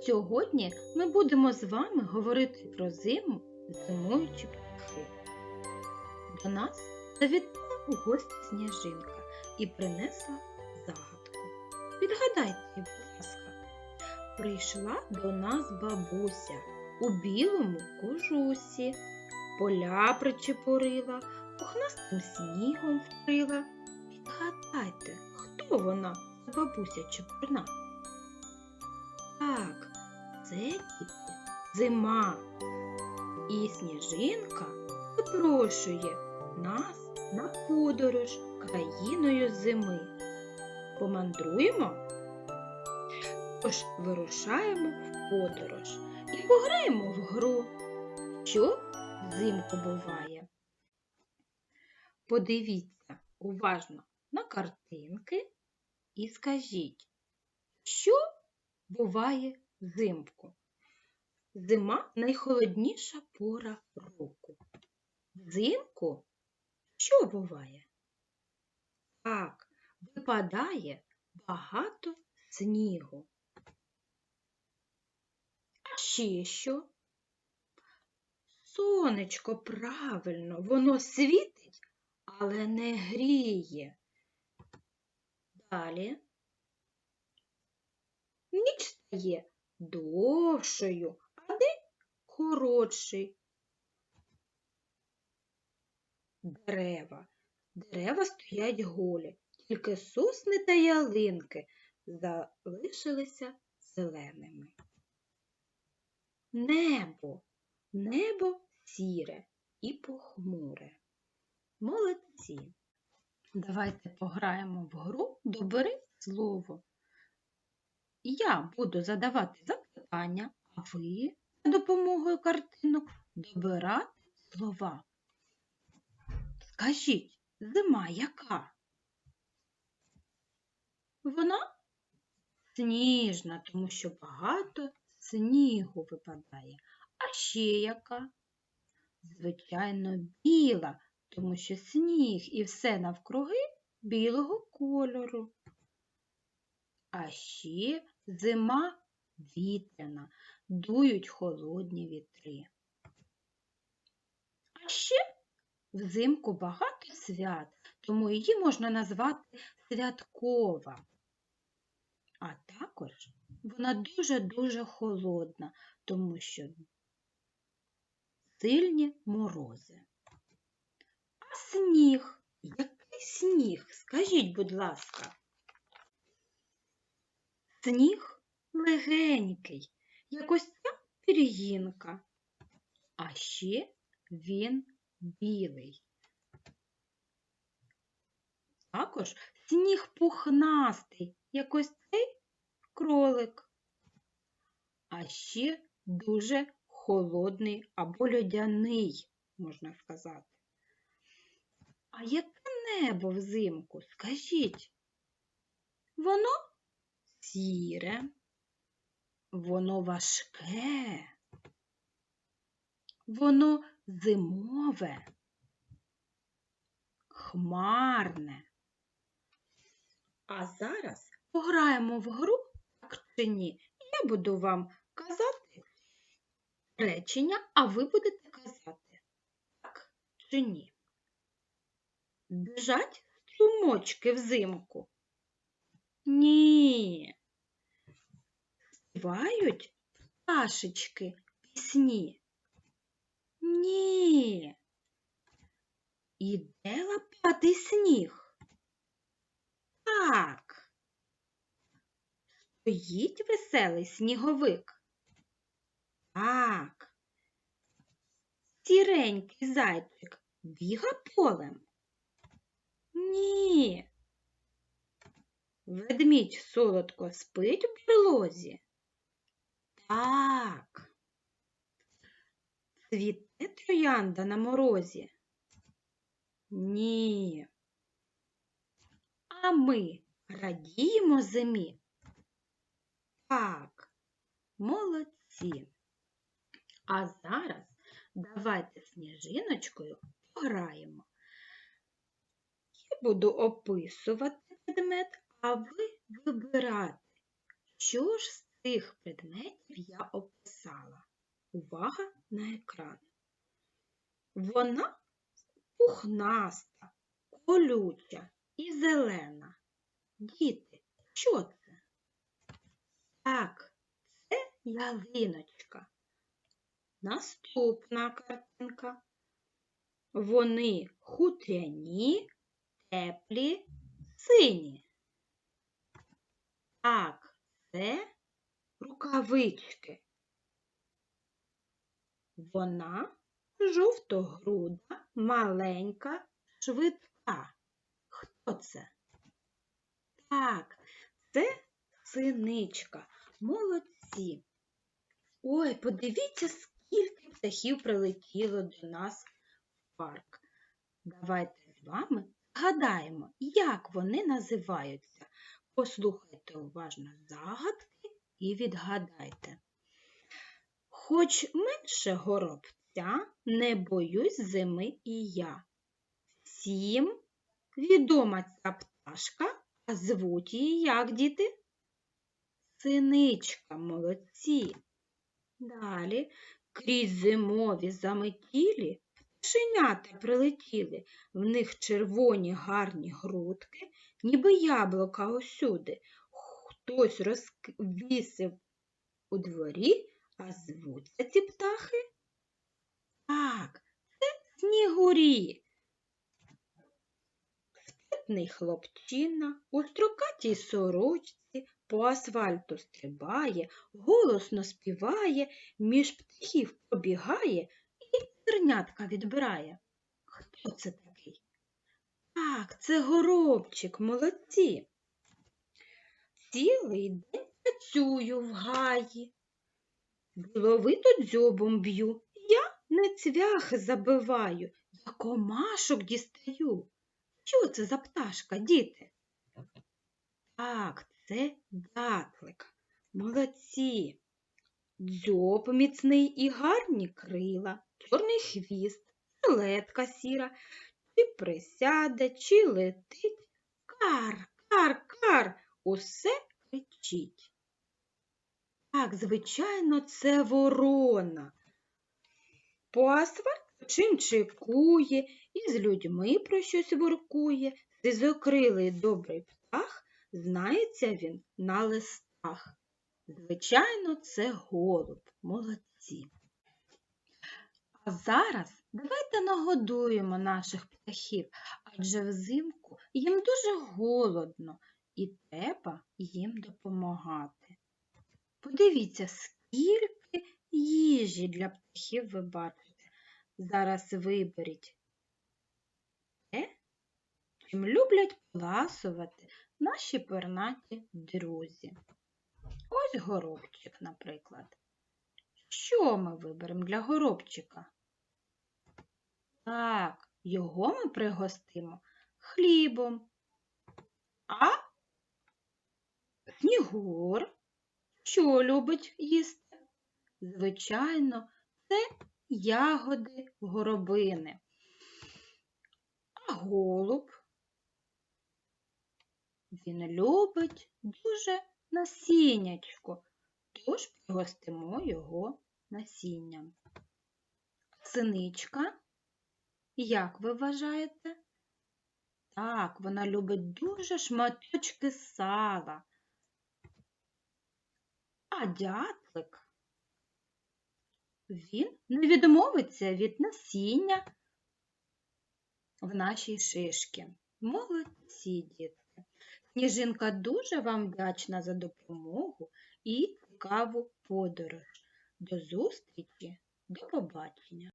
Сьогодні ми будемо з вами говорити про зиму зимуючі птахи. До нас завітала у гості сніжинка і принесла загадку. Відгадайте, будь ласка, прийшла до нас бабуся у білому кожусі, поля причепурила, пухнастим снігом вкрила. Відгадайте, хто вона, бабуся чепурна? Так, це діти зима. І сніжинка запрошує нас на подорож країною зими. Помандруємо? Тож вирушаємо в подорож і пограємо в гру. Що взимку буває? Подивіться уважно на картинки і скажіть, що буває взимку? Зима найхолодніша пора року. Взимку що буває? Так, випадає багато снігу. А ще що? Сонечко правильно, воно світить, але не гріє. Далі ніч стає довшою, а день коротший. Дерева. Дерева стоять голі, тільки сосни та ялинки залишилися зеленими. Небо, небо сіре і похмуре. Молодці. Давайте пограємо в гру Добери слово. Я буду задавати запитання, а ви за допомогою картинок добирати слова. Скажіть, зима яка? Вона сніжна, тому що багато снігу випадає. А ще яка? Звичайно, біла, тому що сніг і все навкруги білого кольору. А ще зима вітряна, дують холодні вітри. А ще взимку багато свят, тому її можна назвати святкова. А також вона дуже-дуже холодна, тому що сильні морози. А сніг? Який сніг? Скажіть, будь ласка. Сніг легенький, як ось ця пір'їнка. А ще він білий. Також сніг пухнастий, як ось цей кролик. А ще дуже холодний або льодяний, можна сказати. А яке небо взимку? Скажіть? Воно сіре, воно важке, воно зимове, хмарне. А зараз пограємо в гру так чи ні. Я буду вам казати речення, а ви будете казати так чи ні. Біжать струмочки взимку? Ні. Співають пташечки пісні? Ні. Іде лапатий сніг? Так. Стоїть веселий сніговик? Так. Сіренький зайчик біга полем? Ні. Ведмідь солодко спить у берлозі? Так. Цвіте троянда на морозі? Ні. А ми радіємо зимі? Так, молодці. А зараз давайте сніжиночкою пограємо. Я буду описувати предмет, а ви вибирати, що ж цих предметів я описала. Увага на екран. Вона пухнаста, колюча і зелена. Діти, що це? Так, це ялиночка. Наступна картинка. Вони хутряні, теплі, сині. Так, це рукавички. Вона жовтогруда, маленька, швидка. Хто це? Так, це синичка. Молодці. Ой, подивіться, скільки птахів прилетіло до нас в парк. Давайте з вами згадаємо, як вони називаються. Послухайте уважно загадки і відгадайте. Хоч менше горобця, не боюсь зими і я. Всім відома ця пташка, а звуть її як діти? Синичка, молодці. Далі крізь зимові заметілі пташенята прилетіли, в них червоні гарні грудки, ніби яблука усюди. Хтось розвісив у дворі, а звуться ці птахи? Так, це снігурі. Спитний хлопчина у строкатій сорочці по асфальту стрибає, голосно співає, між птахів побігає і зернятка відбирає. Хто це такий? Так, це горобчик, молодці. Цілий день працюю в гаї. Біловито дзьобом б'ю, я не цвяхи забиваю, я комашок дістаю. Що це за пташка, діти? Так, це дятлик. Молодці. Дзьоб міцний і гарні крила, чорний хвіст, жилетка сіра, чи присяде, чи летить. Кар, кар, кар, усе кричить. Так, звичайно, це ворона. По асфальту чимчикує, і з людьми про щось воркує. Сизокрилий добрий птах, знається він на листах. Звичайно, це голуб. Молодці. А зараз давайте нагодуємо наших птахів, адже взимку їм дуже голодно і треба їм допомагати. Подивіться, скільки їжі для птахів ви бачите. Зараз виберіть те, чим люблять поласувати наші пернаті друзі. Ось горобчик, наприклад. Що ми виберемо для горобчика? Так, його ми пригостимо хлібом. А снігур що любить їсти? Звичайно, це ягоди горобини. А голуб він любить дуже насіннячко, тож пригостимо його насінням. Синичка, як ви вважаєте? Так, вона любить дуже шматочки сала. А дятлик, він не відмовиться від насіння в нашій шишки. Молодці, дітки! Сніжинка дуже вам вдячна за допомогу і цікаву подорож. До зустрічі, до побачення!